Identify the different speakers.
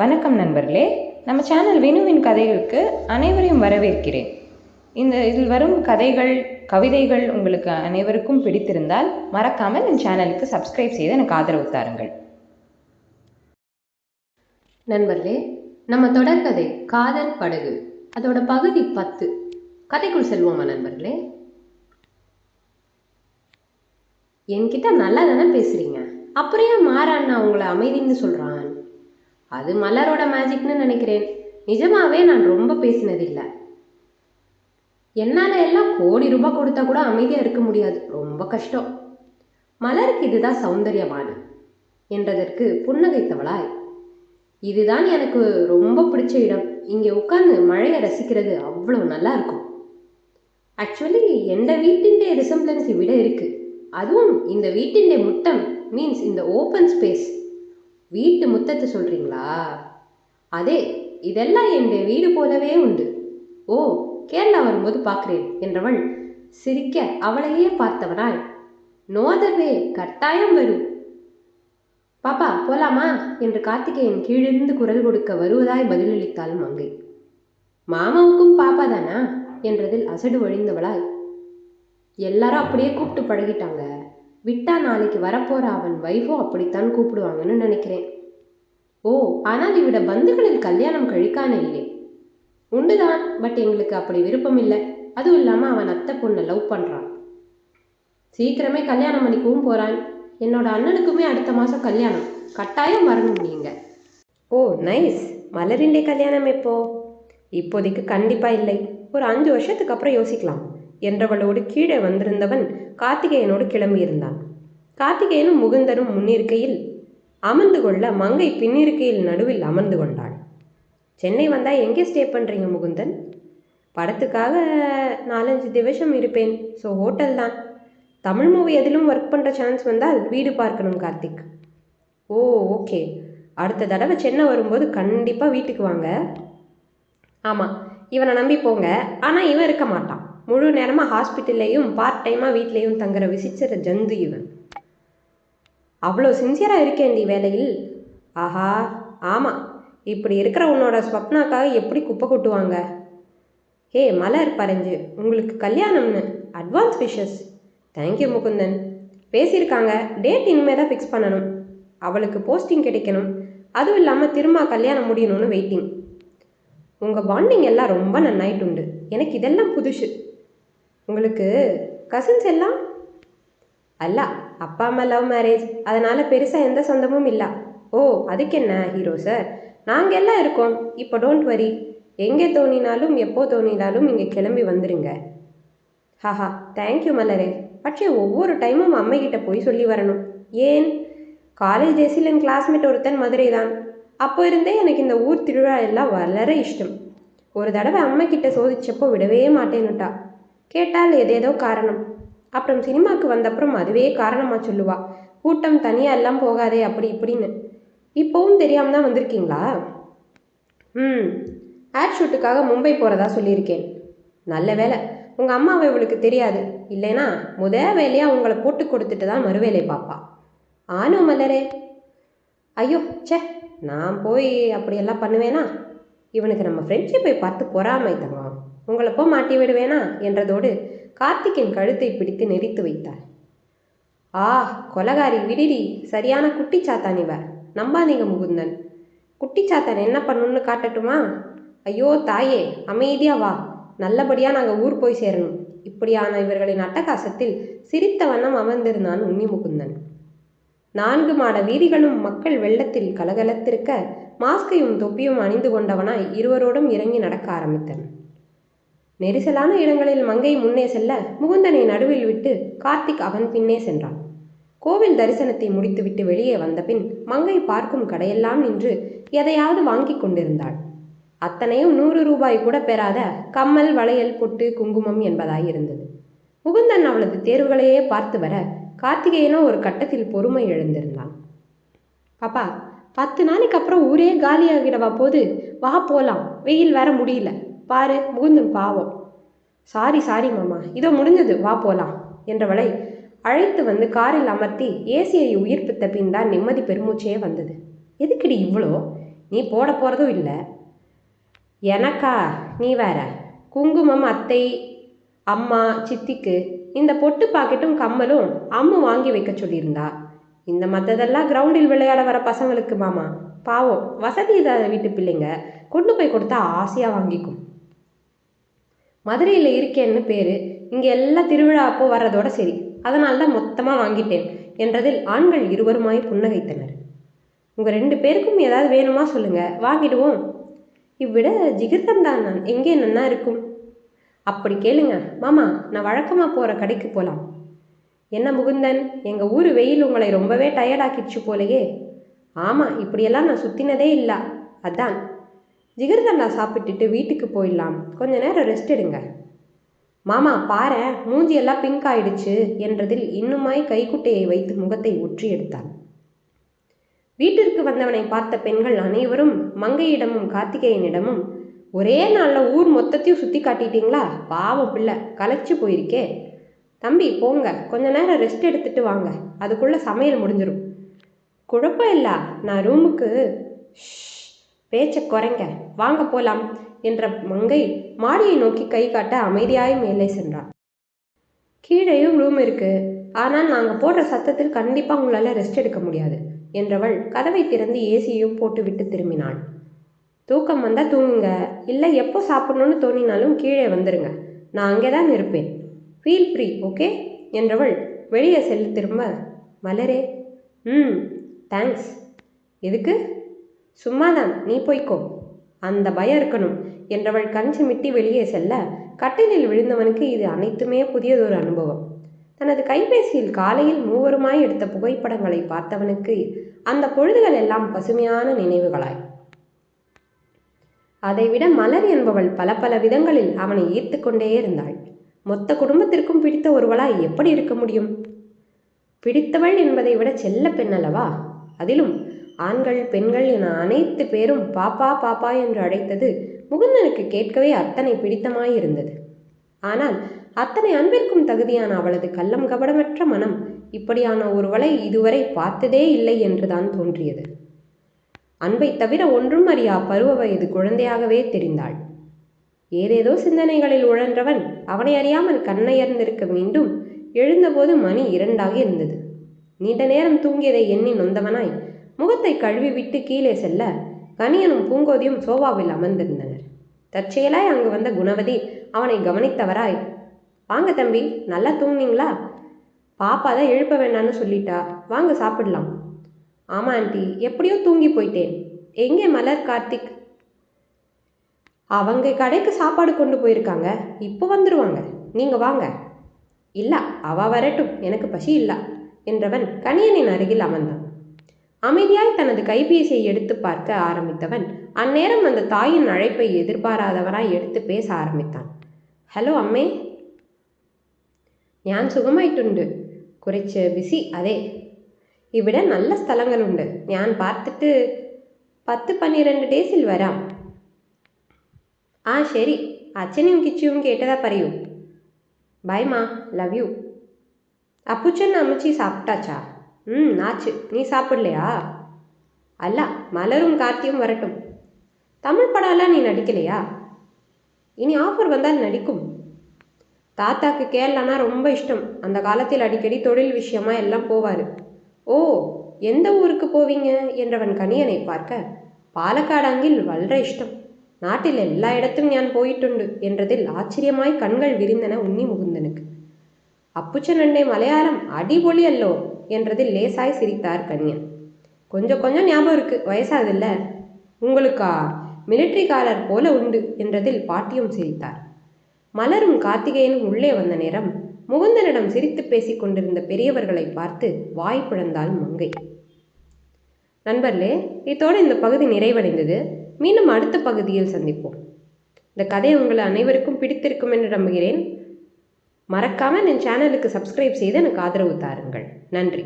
Speaker 1: வணக்கம் நண்பர்களே. நம்ம சேனல் வினுவின் கதைகளுக்கு அனைவரையும் வரவேற்கிறேன். இந்த இதில் வரும் கதைகள் கவிதைகள் உங்களுக்கு அனைவருக்கும் பிடித்திருந்தால் மறக்காமல் என் சேனலுக்கு சப்ஸ்கிரைப் செய்து எனக்கு ஆதரவு தாருங்கள்.
Speaker 2: நண்பர்களே நம்ம தொடர்கதை காதல் படகு. அதோட பகுதி பத்து. கதைக்குள் செல்வோமா நண்பர்களே? என்கிட்ட நல்லா தானே பேசுறீங்க. அப்புறம் ஏன் மாறாண்ணா உங்களை அமைதின்னு சொல்கிறான் அது மலரோட மேஜிக்னு நினைக்கிறேன். நிஜமாவே நான் ரொம்ப பேசினதில்லை. என்னால் எல்லாம் கோடி ரூபாய் கொடுத்தா கூட அமைதியாக இருக்க முடியாது. ரொம்ப கஷ்டம். மலருக்கு இதுதான் சௌந்தரியமான என்றதற்கு புன்னகைத்தவளாய். இதுதான் எனக்கு ரொம்ப பிடிச்ச இடம். இங்கே உட்காந்து மழையை ரசிக்கிறது அவ்வளோ நல்லா இருக்கும். ஆக்சுவலி எந்த வீட்டின்டே ரிசம்பிளன்ஸை விட இருக்குது அதுவும் இந்த வீட்டின்டே முட்டம் மீன்ஸ் இந்த ஓப்பன் ஸ்பேஸ் வீட்டு முத்தத்தை சொல்றீங்களா? அதே இதெல்லாம் என் வீடு போலவே உண்டு. ஓ கேரளா வரும்போது பார்க்கிறேன் என்றவள் சிரிக்க அவளையே பார்த்தவனாய். நோதர்வே கட்டாயம் வரும். பாப்பா போலாமா? என்று கார்த்திகேயன் கீழிருந்து குரல் கொடுக்க வருவதாய் பதிலளித்தாள் மங்கை. மாமாவுக்கும் பாப்பா தானா என்றதில் அசடு வழிந்தவளாய் எல்லாரும் அப்படியே கூப்பிட்டு பழகிட்டாங்க. விட்டா நாளைக்கு வரப்போற அவன் வைஃபோ அப்படித்தான் கூப்பிடுவாங்கன்னு நினைக்கிறேன். ஓ ஆனால் இவிட பந்துகளில் கல்யாணம் கழிக்கான இல்லை. உண்டுதான் பட் எங்களுக்கு அப்படி விருப்பம் இல்லை. அதுவும் இல்லாமல் அவன் அத்தை பொண்ணை லவ் பண்ணுறான் சீக்கிரமே கல்யாணம் பண்ணிக்கவும் போகிறான் என்னோட அண்ணனுக்குமே அடுத்த மாதம் கல்யாணம். கட்டாயம் வரணும் நீங்கள் ஓ நைஸ் மலரிண்டே கல்யாணம் எப்போ? இப்போதைக்கு கண்டிப்பாக இல்லை. ஒரு அஞ்சு வருஷத்துக்கு அப்புறம் யோசிக்கலாம். என்றவளோடு கீழே வந்திருந்தவன் கார்த்திகேயனோடு கிளம்பியிருந்தான். கார்த்திகேயனும் முகுந்தரும் முன்னிருக்கையில் அமர்ந்து கொள்ள மங்கை பின்னிருக்கையில் நடுவில் அமர்ந்து கொண்டாள். சென்னை வந்தால் எங்கே ஸ்டே பண்ணுறீங்க முகுந்தன்? படத்துக்காக நாலஞ்சு திவசம் இருப்பேன். ஸோ ஹோட்டல் தான். தமிழ் மூவி எதிலும் ஒர்க் பண்ணுற சான்ஸ் வந்தால் வீடு பார்க்கணும் கார்த்திக். ஓ ஓகே. அடுத்த தடவை சென்னை வரும்போது கண்டிப்பாக வீட்டுக்கு வாங்க. ஆமாம் இவனை நம்பி போங்க. ஆனால் இவன் இருக்க மாட்டான். முழு நேரமாக ஹாஸ்பிட்டல்லையும் பார்ட் டைமாக வீட்லேயும் தங்குற விசிச்சிற ஜந்து இவன். அவ்வளோ சின்சியராக இருக்கேன்டி வேலையில். ஆஹா ஆமாம் இப்படி இருக்கிற உன்னோட ஸ்வப்னாக்காக எப்படி குப்பை கொட்டுவாங்க? ஹே மலர் பரஞ்சு உங்களுக்கு கல்யாணம்னு அட்வான்ஸ் விஷஸ் தேங்க்யூ முகுந்தன். பேசியிருக்காங்க. டேட் இனிமேல் தான் ஃபிக்ஸ் பண்ணணும். அவளுக்கு போஸ்டிங் கிடைக்கணும். அதுவும் இல்லாமல் திரும்ப கல்யாணம் முடியணும்னு வெயிட்டிங் உங்கள் பாண்டிங் எல்லாம் ரொம்ப நன்னாயிட்டு உண்டு எனக்கு இதெல்லாம் புதுசு. உங்களுக்கு கசின்ஸ் எல்லாம்? அல்ல அப்பா அம்மா லவ் மேரேஜ் அதனால் பெருசாக எந்த சொந்தமும் இல்லை. ஓ அதுக்கு என்ன ஹீரோ சார் நாங்கள் எல்லாம் இருக்கோம். இப்போ டோன்ட் வரி எங்கே தோணினாலும் எப்போ தோணினாலும் இங்கே கிளம்பி வந்துடுங்க ஹாஹா தேங்க்யூ மலரே. பட்சே ஒவ்வொரு டைமும் அம்மைகிட்ட போய் சொல்லி வரணும். ஏன்? காலேஜ் டேஸில் என் கிளாஸ்மேட் ஒருத்தன் மதுரை தான் அப்போ இருந்தே எனக்கு இந்த ஊர் திருவிழா எல்லாம் வளர இஷ்டம். ஒரு தடவை அம்மைக்கிட்ட சோதிச்சப்போ விடவே மாட்டேன்னுட்டா. கேட்டால் ஏதேதோ காரணம். அப்புறம் சினிமாவுக்கு வந்தப்புறம் அதுவே காரணமாக சொல்லுவா. கூட்டம் தனியாக எல்லாம் போகாதே அப்படி இப்படின்னு. இப்போவும் தெரியாமல் தான் வந்திருக்கீங்களா? ம். ஆட் ஷூட்டுக்காக மும்பை போகிறதா சொல்லியிருக்கேன். நல்ல வேலை. உங்கள் அம்மாவை இவளுக்கு தெரியாது. இல்லைனா முத வேலையாக உங்களை போட்டு கொடுத்துட்டு தான் மறுவேலை பாப்பா. ஆனோ மலரே. ஐயோ ச்சே நான் போய் அப்படியெல்லாம் பண்ணுவேனா? இவனுக்கு நம்ம ஃப்ரெண்ட்ஷிப்பை பார்த்து பொறாமை தங்கம் உங்களை போ மாட்டி விடுவேனா என்றதோடு கார்த்திக்கின் கழுத்தை பிடித்து நெரித்து வைத்தார் ஆ கொலகாரி விடிடி. சரியான குட்டிச்சாத்தான் இவ. நம்பாதீங்க முகுந்தன். குட்டிச்சாத்தான் என்ன பண்ணுன்னு காட்டட்டுமா? ஐயோ தாயே அமைதியா வா. நல்லபடியா நாங்கள் ஊர் போய் சேரணும். இப்படியான இவர்களின் அட்டகாசத்தில் சிரித்த வண்ணம் அமர்ந்திருந்தான் உன்னி முகுந்தன். நான்கு மாட வீதிகளும் மக்கள் வெள்ளத்தில் கலகலத்திருக்க மாஸ்கையும் தொப்பியும் அணிந்து கொண்டவனாய் இருவரோடும் இறங்கி நடக்க ஆரம்பித்தன். நெரிசலான இடங்களில் மங்கை முன்னே செல்ல முகுந்தனை நடுவில் விட்டு கார்த்திக் அவன் பின்னே சென்றான். கோவில் தரிசனத்தை முடித்துவிட்டு வெளியே வந்தபின் மங்கை பார்க்கும் கடையெல்லாம் நின்று எதையாவது வாங்கி கொண்டிருந்தாள். அத்தனையும் நூறு ரூபாய் கூட பெறாத கம்மல் வளையல் பொட்டு குங்குமம் என்பதாய் இருந்தது முகுந்தன் அவளது தேர்வுகளையே பார்த்து வர கார்த்திகேயனோ ஒரு கட்டத்தில் பொறுமை எழுந்திருந்தான். பாப்பா பத்து நாளைக்கு அப்புறம் ஊரே காலியாகிடவா போது? வா போலாம். வெயில் வேற முடியல. பாரு முகுந்தன் பாவம். சாரி சாரி மாமா இதோ முடிஞ்சது வா போலாம் என்றவளை அழைத்து வந்து காரில் அமர்த்தி ஏசியை உயிர்ப்பித்த பின் தான் நிம்மதி பெருமூச்சே வந்தது. எதுக்குடி இவ்வளோ நீ போட போகிறதும் இல்லை. எனக்கா? நீ வேற. குங்குமம் அத்தை அம்மா சித்திக்கு இந்த பொட்டு பாக்கெட்டும் கம்மலும் அம்மு வாங்கி வைக்க சொல்லியிருந்தா. இந்த மற்றதெல்லாம் கிரவுண்டில் விளையாட வர பசங்களுக்கு மாமா. பாவம் வசதி இல்லாத வீட்டு பிள்ளைங்க கொண்டு போய் கொடுத்தா ஆசையாக வாங்கிக்கும். மதுரையில் இருக்கேன்னு பேர். இங்கே எல்லாம் திருவிழா அப்போ வர்றதோட சரி. அதனால தான் மொத்தமாக வாங்கிட்டேன் என்றதில் ஆண்கள் இருவருமாய் புன்னகைத்தனர். உங்கள் ரெண்டு பேருக்கும் ஏதாவது வேணுமா சொல்லுங்கள் வாங்கிடுவோம். இவ்விட ஜிகிர்தந்தான் நான் எங்கே நன்னா இருக்கும்? அப்படி கேளுங்க. மாமா நான் வழக்கமாக போகிற கடைக்கு போகலாம் என்ன முகுந்தன்? எங்கள் ஊர் வெயில் உங்களை ரொம்பவே டயர்டாக்கிடுச்சு போலையே. ஆமாம் இப்படியெல்லாம் நான் சுற்றினதே இல்லை. அதான். ஜிகர்தண்டா சாப்பிட்டுட்டு வீட்டுக்கு போயிடலாம். கொஞ்ச நேரம் ரெஸ்ட் எடுங்க. மாமா பாரு மூஞ்சியெல்லாம் பிங்க் ஆயிடுச்சு என்றதில் இன்னுமாய் கைக்குட்டையை வைத்து முகத்தை ஒற்றி எடுத்தாள். வீட்டிற்கு வந்தவனை பார்த்த பெண்கள் அனைவரும் மங்கையிடமும் கார்த்திகேயனிடமும் ஒரே நாளில் ஊர் மொத்தத்தையும் சுற்றி காட்டிட்டீங்களா? பாவம் பிள்ளை கலைச்சு போயிருக்கே. தம்பி போங்க. கொஞ்ச நேரம் ரெஸ்ட் எடுத்துட்டு வாங்க. அதுக்குள்ளே சமையல் முடிஞ்சிடும் குழப்பம் இல்லை. நான் ரூமுக்கு பேச்சை குறைங்க. வாங்க போலாம் என்ற மங்கை மாடியை நோக்கி கை காட்ட அமைதியாய் மேலே சென்றாள். கீழேயும் ரூம் இருக்கு. ஆனால் நாங்கள் போடுற சத்தத்தில் கண்டிப்பாக உங்களால் ரெஸ்ட் எடுக்க முடியாது என்றவள் கதவை திறந்து ஏசியையும் போட்டுவிட்டு திரும்பினாள். தூக்கம் வந்தால் தூங்குங்க. இல்லை எப்போ சாப்பிடணும்னு தோணினாலும் கீழே வந்துருங்க. நான் அங்கே தான் இருப்பேன். ஃபீல் ஃப்ரீ ஓகே என்றவள் வெளியே செல்ல திரும்ப மலரே. ம் தேங்க்ஸ் எதுக்கு? சும்மாதான் நீ போய்க்கோ. அந்த பயம் இருக்கணும். என்றவள் கண் சிமிட்டி வெளியே செல்ல கட்டிலில் விழுந்தவனுக்கு இது அனைத்துமே புதியதொரு அனுபவம். தனது கைபேசியில் காலையில் மூவருமாய் எடுத்த புகைப்படங்களை பார்த்தவனுக்கு அந்த பொழுதுகள் எல்லாம் பசுமையான நினைவுகளாய். அதைவிட மலர் என்பவள் பல பல விதங்களில் அவனை ஈர்த்து கொண்டே இருந்தாள். மொத்த குடும்பத்திற்கும் பிடித்த ஒருவளாய் எப்படி இருக்க முடியும்? பிடித்தவள் என்பதை விட செல்ல பெண் அல்லவா அதிலும் ஆண்கள் பெண்கள் என அனைத்து பேரும் பாப்பா பாப்பா என்று அழைத்தது முகுந்தனுக்கு கேட்கவே அத்தனை பிடித்தமாயிருந்தது. ஆனால் அத்தனை அன்பிற்கும் தகுதியான அவளது கள்ளம் கபடமற்ற மனம் இப்படியான ஒருவளை இதுவரை பார்த்ததே இல்லை என்றுதான் தோன்றியது. அன்பை தவிர ஒன்றும் அறியா பருவ வயது குழந்தையாகவே தெரிந்தாள். ஏதேதோ சிந்தனைகளில் உழன்றவன் அவனை அறியாமல் கண்ணையர்ந்திருக்க மீண்டும் எழுந்தபோது மணி இரண்டாக இருந்தது நீண்ட நேரம் தூங்கியதை எண்ணி நொந்தவனாய் முகத்தை கழுவி விட்டு கீழே செல்ல கனியனும் பூங்கோதியும் சோபாவில் அமர்ந்திருந்தனர். தற்செயலாய் அங்கு வந்த குணவதி அவனை கவனித்தவராய் வாங்க தம்பி நல்லா தூங்குனீங்களா? பாப்பா தான் எழுப்ப வேண்டாம்னு சொல்லிட்டா. வாங்க சாப்பிடலாம். ஆமா ஆண்டி எப்படியோ தூங்கி போயிட்டேன். எங்கே மலர் கார்த்திக்? அவங்க கடைக்கு சாப்பாடு கொண்டு போயிருக்காங்க. இப்போ வந்துடுவாங்க நீங்கள் வாங்க. இல்லை அவ வரட்டும். எனக்கு பசி இல்லை. என்றவன் கணியனின் அருகில் அமர்ந்தான். அமைதியாய் தனது கைபேசியை எடுத்து பார்க்க ஆரம்பித்தவன் அந்நேரம் அந்த தாயின் அழைப்பை எதிர்பாராதவனாய் எடுத்து பேச ஆரம்பித்தான் ஹலோ அம்மே ഞാൻ സുഖമായിട്ടുണ്ട് കുറച്ച് ബിസി അതെ ഇവിടെ നല്ല സ്ഥലങ്ങളുണ്ട് ഞാൻ പാർത്തിട്ട് പത്ത് പന്നിരണ്ട് ഡേയ്സിൽ വരാം ആ ശരി അച്ഛനും കിച്ചുവും കേട്ടതാ പറയൂ ബൈ മാ ലവ് യു അപ്പുച്ചൻ അമ്മച്ചി സാപ്റ്റാച്ചാ ம் ஆச்சு. நீ சாப்பிட்லையா? அல்ல மலரும் கார்த்தியும் வரட்டும். தமிழ் படம்லாம் நீ நடிக்கலையா? இனி ஆஃபர் வந்தால் நடிக்கும். தாத்தாக்கு கேரளானா ரொம்ப இஷ்டம். அந்த காலத்தில் அடிக்கடி தொழில் விஷயமா எல்லாம் போவார். ஓ எந்த ஊருக்கு போவீங்க? என்றவன் கனியனை பார்க்க. பாலக்காடாங்கில் வளர இஷ்டம். நாட்டில் எல்லா இடத்தும் ஞான் போயிட்டுண்டு என்றதில் ஆச்சரியமாய் கண்கள் விரிந்தன உன்னி முகுந்தனுக்கு. அப்புச்ச நண்டே மலையாளம் அடிபொலி அல்லோ என்றதில் லேசாய் சிரித்தார் கண்யன் கொஞ்சம் கொஞ்சம் ஞாபகம் இருக்கு வயசாதில்ல. உங்களுக்கா? மிலிட்ரிக்காரர் போல உண்டு என்றதில் பாட்டியும் சிரித்தார். மலரும் கார்த்திகேயனும் உள்ளே வந்த நேரம் முகுந்தனிடம் சிரித்து பேசிக் கொண்டிருந்த பெரியவர்களை பார்த்து வாய் பிளந்தாள் மங்கை. நண்பர்களே இதோடு இந்த பகுதி நிறைவடைந்தது. மீண்டும் அடுத்த பகுதியில் சந்திப்போம். இந்த கதை உங்கள் அனைவருக்கும் பிடித்திருக்கும் என்று நம்புகிறேன். மறக்காமல் என் சேனலுக்கு சப்ஸ்கிரைப் செய்து எனக்கு ஆதரவு தாருங்கள். நன்றி.